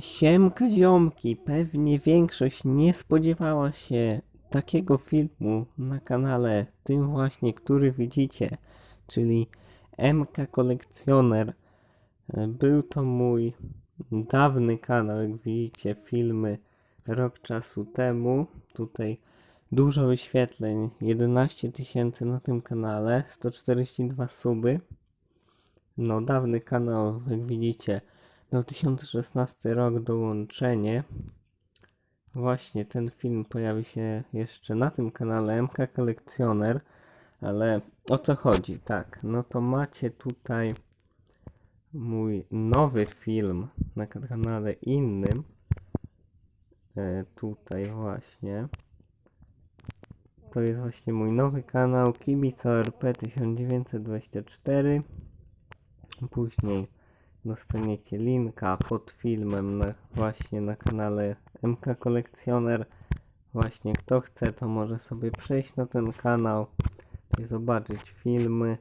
Siemka ziomki, pewnie większość nie spodziewała się takiego filmu na kanale tym właśnie, który widzicie, czyli MK Kolekcjoner. Był to mój dawny kanał, jak widzicie, filmy rok czasu temu. Tutaj dużo wyświetleń, 11 tysięcy na tym kanale, 142 suby. No, dawny kanał, jak widzicie, 2016 rok dołączenie. Właśnie ten film pojawi się jeszcze na tym kanale MK Kolekcjoner, ale o co chodzi? Tak, no to macie tutaj mój nowy film na kanale innym. E, tutaj właśnie. To jest właśnie mój nowy kanał Kibica RP 1924. Później dostaniecie linka pod filmem na, właśnie na kanale MK Kolekcjoner. Właśnie kto chce, to może sobie przejść na ten kanał i zobaczyć filmy.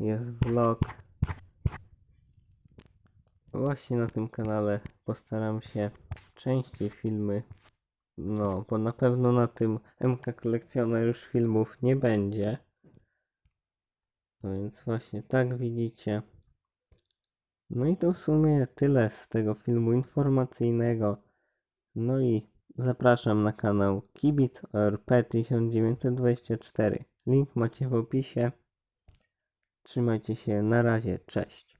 Jest vlog. Właśnie na tym kanale postaram się częściej filmy. No, bo na pewno na tym MK Kolekcjoner już filmów nie będzie. No więc właśnie tak widzicie. No i to w sumie tyle z tego filmu informacyjnego. No i zapraszam na kanał Kibic ORP 1924. Link macie w opisie. Trzymajcie się, na razie, cześć.